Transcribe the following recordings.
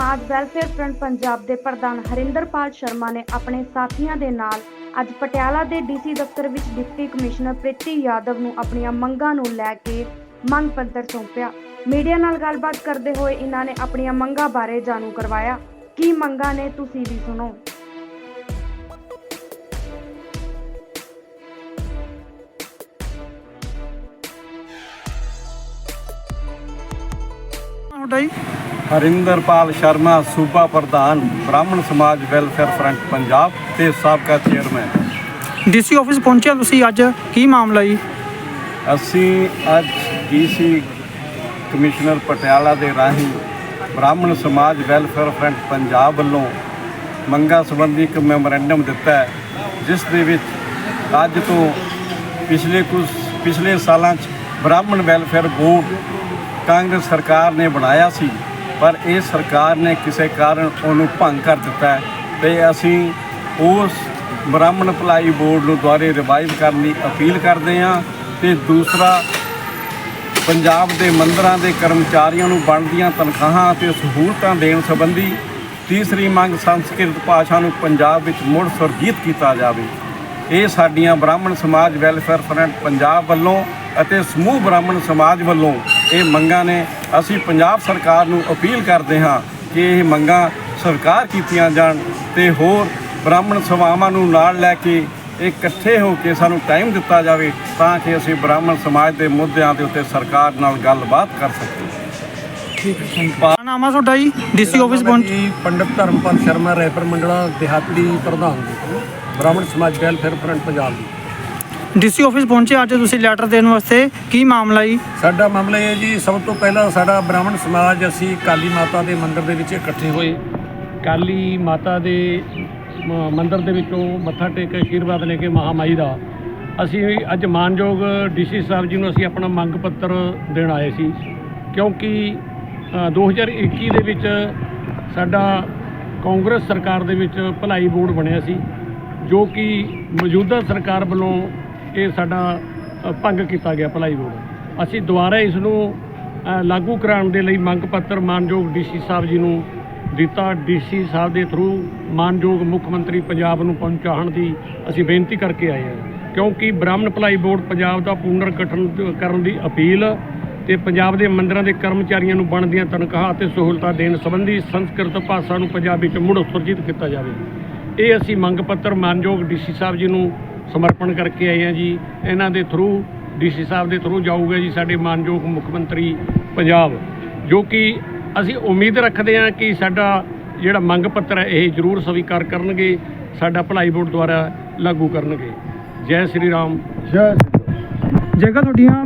ਸਮਾਜ welfare front Punjab ਦੇ ਪ੍ਰਧਾਨ ਹਰਿੰਦਰਪਾਲ ਸ਼ਰਮਾ ਨੇ ਆਪਣੇ ਸਾਥੀਆਂ ਦੇ ਨਾਲ ਅੱਜ ਪਟਿਆਲਾ ਦੇ ਡੀਸੀ ਦਫ਼ਤਰ ਵਿੱਚ ਡਿਪਟੀ ਕਮਿਸ਼ਨਰ ਪ੍ਰੀਤੀ ਯਾਦਵ ਨੂੰ ਆਪਣੀਆਂ ਮੰਗਾਂ ਨੂੰ ਲੈ ਕੇ ਮੰਗ ਪੱਤਰ ਸੌਂਪਿਆ। ਮੀਡੀਆ ਨਾਲ ਗੱਲਬਾਤ ਕਰਦੇ ਹੋਏ ਇਹਨਾਂ ਨੇ ਆਪਣੀਆਂ ਮੰਗਾਂ ਬਾਰੇ ਜਾਣੂ ਕਰਵਾਇਆ। ਕੀ ਮੰਗਾਂ ਨੇ ਤੁਸੀਂ ਵੀ ਸੁਣੋ। ਤੁਹਾਡਾ ਜੀ ਹਰਿੰਦਰਪਾਲ ਸ਼ਰਮਾ ਸੂਬਾ ਪ੍ਰਧਾਨ ਬ੍ਰਾਹਮਣ ਸਮਾਜ ਵੈਲਫੇਅਰ ਫਰੰਟ ਪੰਜਾਬ ਤੇ ਸਾਬਕਾ ਚੇਅਰਮੈਨ। ਡੀਸੀ ਆਫਿਸ ਪਹੁੰਚਿਆ ਤੁਸੀਂ ਅੱਜ? ਕੀ ਮਾਮਲਾ ਜੀ? ਅਸੀਂ ਅੱਜ ਡੀਸੀ ਕਮਿਸ਼ਨਰ ਪਟਿਆਲਾ ਦੇ ਰਾਹੀਂ ਬ੍ਰਾਹਮਣ ਸਮਾਜ ਵੈਲਫੇਅਰ ਫਰੰਟ ਪੰਜਾਬ ਵੱਲੋਂ ਮੰਗਾਂ ਸੰਬੰਧੀ ਇੱਕ ਮੈਮੋਰੈਂਡਮ ਦਿੱਤਾ ਹੈ ਜਿਸ ਦੇ ਵਿੱਚ ਅੱਜ ਤੋਂ ਪਿਛਲੇ ਕੁਝ ਪਿਛਲੇ ਸਾਲਾਂ 'ਚ ਬ੍ਰਾਹਮਣ ਵੈਲਫੇਅਰ ਬੋਰਡ ਕਾਂਗਰਸ ਸਰਕਾਰ ਨੇ ਬਣਾਇਆ ਸੀ। ਪਰ ਇਹ ਸਰਕਾਰ ਨੇ ਕਿਸੇ ਕਾਰਨ ਉਹਨੂੰ ਭੰਗ ਕਰ ਦਿੱਤਾ ਹੈ ਤੇ ਅਸੀਂ ਉਸ ਬ੍ਰਾਹਮਣ ਭਲਾਈ ਬੋਰਡ ਨੂੰ ਦੁਆਰੇ ਰਿਵਾਈਵ ਕਰਨ ਦੀ ਅਪੀਲ ਕਰਦੇ ਹਾਂ ਤੇ ਦੂਸਰਾ, ਪੰਜਾਬ ਦੇ ਮੰਦਰਾਂ ਦੇ ਕਰਮਚਾਰੀਆਂ ਨੂੰ ਬਣਦੀਆਂ ਤਨਖਾਹਾਂ ਅਤੇ ਸਹੂਲਤਾਂ ਦੇਣ ਸੰਬੰਧੀ ਤੀਸਰੀ ਮੰਗ ਸੰਸਕ੍ਰਿਤ ਭਾਸ਼ਾ ਨੂੰ ਪੰਜਾਬ ਵਿੱਚ ਮੁੜ ਸੁਰਜੀਤ ਕੀਤਾ ਜਾਵੇ। ਇਹ ਸਾਡੀਆਂ ਬ੍ਰਾਹਮਣ ਸਮਾਜ ਵੈਲਫੇਅਰ ਫਰੰਟ ਪੰਜਾਬ ਵੱਲੋਂ ਅਤੇ ਸਮੂਹ ਬ੍ਰਾਹਮਣ ਸਮਾਜ ਵੱਲੋਂ ਇਹ ਮੰਗਾਂ ਨੇ ਅਸੀਂ ਪੰਜਾਬ ਸਰਕਾਰ ਨੂੰ ਅਪੀਲ ਕਰਦੇ ਹਾਂ ਕਿ ਇਹ ਮੰਗਾਂ ਸਰਕਾਰ ਕੀਤੀਆਂ ਜਾਣ ਤੇ ਹੋਰ ਬ੍ਰਾਹਮਣ ਸਭਾਵਾਂ ਨੂੰ ਨਾਲ ਲੈ ਕੇ ਇਹ ਇਕੱਠੇ ਹੋ ਕੇ ਸਾਨੂੰ ਟਾਈਮ ਦਿੱਤਾ ਜਾਵੇ ਤਾਂ ਕਿ ਅਸੀਂ ਬ੍ਰਾਹਮਣ ਸਮਾਜ ਦੇ ਮੁੱਦਿਆਂ ਦੇ ਉੱਤੇ ਸਰਕਾਰ ਨਾਲ ਗੱਲਬਾਤ ਕਰ ਸਕੀਏ। ਕੀ ਨਾਮ ਆ ਤੁਹਾਡਾ ਜੀ ਡੀਸੀ ਆਫਿਸ ਪਹੁੰਚ ਜੀ ਪੰਡਿਤ ਧਰਮਪਾਲ ਸ਼ਰਮਾ ਰੈਪਰ ਮੰਡਲਾ ਦਿਹਾਤੀ ਪ੍ਰਧਾਨ ਜੀ ਬ੍ਰਾਹਮਣ ਸਮਾਜ ਵੈਲਫੇਅਰ ਫਰੰਟ ਪੰਜਾਬ ਦੀ। ਡੀਸੀ ਆਫਿਸ ਪਹੁੰਚੇ ਅੱਜ ਤੁਸੀਂ ਲੈਟਰ ਦੇਣ ਵਾਸਤੇ। ਕੀ ਮਾਮਲਾ ਜੀ? ਸਾਡਾ ਮਾਮਲਾ ਇਹ ਹੈ ਜੀ ਸਭ ਤੋਂ ਪਹਿਲਾਂ ਸਾਡਾ ਬ੍ਰਾਹਮਣ ਸਮਾਜ ਅਸੀਂ ਕਾਲੀ ਮਾਤਾ ਦੇ ਮੰਦਿਰ ਦੇ ਵਿੱਚ ਇਕੱਠੇ ਹੋਏ। ਕਾਲੀ ਮਾਤਾ ਦੇ ਮ- ਮੰਦਿਰ ਦੇ ਵਿੱਚੋਂ ਮੱਥਾ ਟੇਕ ਕੇ ਆਸ਼ੀਰਵਾਦ ਲੈ ਕੇ ਮਹਾਮਾਈ ਦਾ। ਅਸੀਂ ਅੱਜ ਮਾਨਯੋਗ ਡੀਸੀ ਸਾਹਿਬ ਜੀ ਨੂੰ ਅਸੀਂ ਆਪਣਾ ਮੰਗ ਪੱਤਰ ਦੇਣ ਆਏ ਸੀ। ਕਿਉਂਕਿ ਅ, 2021 ਦੇ ਵਿੱਚ ਸਾਡਾ ਕਾਂਗਰਸ ਸਰਕਾਰ ਦੇ ਵਿੱਚ ਭਲਾਈ ਬੋਰਡ ਬਣਿਆ ਸੀ ਜੋ ਕਿ ਮੌਜੂਦਾ ਸਰਕਾਰ ਵੱਲੋਂ ਇਹ ਸਾਡਾ ਭੰਗ ਕੀਤਾ ਗਿਆ ਭਲਾਈ ਬੋਰਡ। ਅਸੀਂ ਦੁਬਾਰਾ ਇਸ ਨੂੰ ਲਾਗੂ ਕਰਾਉਣ ਦੇ ਲਈ ਮੰਗ ਪੱਤਰ ਮਾਨਯੋਗ ਡੀਸੀ ਸਾਹਿਬ ਜੀ ਨੂੰ ਦਿੱਤਾ। ਡੀਸੀ ਸਾਹਿਬ ਦੇ ਥਰੂ ਮਾਨਯੋਗ ਮੁੱਖ ਮੰਤਰੀ ਪੰਜਾਬ ਨੂੰ ਪਹੁੰਚਾਉਣ ਦੀ ਅਸੀਂ ਬੇਨਤੀ ਕਰਕੇ ਆਏ ਹਾਂ। ਕਿਉਂਕਿ ਬ੍ਰਾਹਮਣ ਭਲਾਈ ਬੋਰਡ ਪੰਜਾਬ ਦਾ ਪੁਨਰ ਗਠਨ ਕਰਨ ਦੀ ਅਪੀਲ ਤੇ ਪੰਜਾਬ ਦੇ ਮੰਦਰਾਂ ਦੇ ਕਰਮਚਾਰੀਆਂ ਨੂੰ ਬਣਦੀਆਂ ਤਨਖਾਹਾਂ ਅਤੇ ਸਹੂਲਤਾਂ ਦੇਣ ਸੰਬੰਧੀ ਸੰਸਕ੍ਰਿਤ ਭਾਸ਼ਾ ਨੂੰ ਪੰਜਾਬੀ ਵਿੱਚ ਮੁੜ ਸੁਰਜੀਤ ਕੀਤਾ ਜਾਵੇ। ਇਹ ਅਸੀਂ ਮੰਗ ਪੱਤਰ ਮਾਨਯੋਗ ਡੀਸੀ ਸਾਹਿਬ ਜੀ ਨੂੰ ਸਮਰਪਣ ਕਰਕੇ ਆਏ ਹਾਂ ਜੀ। ਇਹਨਾਂ ਦੇ ਥਰੂ ਡੀਸੀ ਸਾਹਿਬ ਦੇ ਥਰੂ ਜਾਊਗਾ ਜੀ ਸਾਡੇ ਮਾਨਯੋਗ ਮੁੱਖ ਮੰਤਰੀ ਪੰਜਾਬ ਜੋ ਕਿ ਅਸੀਂ ਉਮੀਦ ਰੱਖਦੇ ਹਾਂ ਕਿ ਸਾਡਾ ਜਿਹੜਾ ਮੰਗ ਪੱਤਰ ਹੈ ਇਹ ਜ਼ਰੂਰ ਸਵੀਕਾਰ ਕਰਨਗੇ ਸਾਡਾ ਭਲਾਈ ਬੋਰਡ ਦੁਆਰਾ ਲਾਗੂ ਕਰਨਗੇ। ਜੈ ਸ੍ਰੀ ਰਾਮ। ਜੇਕਰ ਤੁਹਾਡੀਆਂ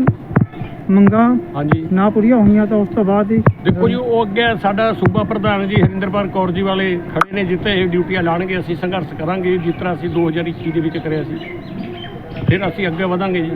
ਮੰਗਾਂ ਹਾਂਜੀ। ਨਾ ਪੂਰੀਆਂ ਹੋਈਆਂ ਤਾਂ ਉਸ ਤੋਂ ਬਾਅਦ ਹੀ ਦੇਖੋ ਜੀ ਉਹ ਅੱਗੇ ਸਾਡਾ ਸੂਬਾ ਪ੍ਰਧਾਨ ਜੀ ਹਰਿੰਦਰਪਾਲ ਕੌਰ ਜੀ ਵਾਲੇ ਖੜੇ ਨੇ ਜਿੱਥੇ ਇਹ ਡਿਊਟੀਆਂ ਲਾਣਗੇ ਅਸੀਂ ਸੰਘਰਸ਼ ਕਰਾਂਗੇ। ਜਿਸ ਤਰ੍ਹਾਂ ਅਸੀਂ 2021 ਦੇ ਵਿੱਚ ਕਰਿਆ ਸੀ ਫਿਰ ਅਸੀਂ ਅੱਗੇ ਵਧਾਂਗੇ ਜੀ।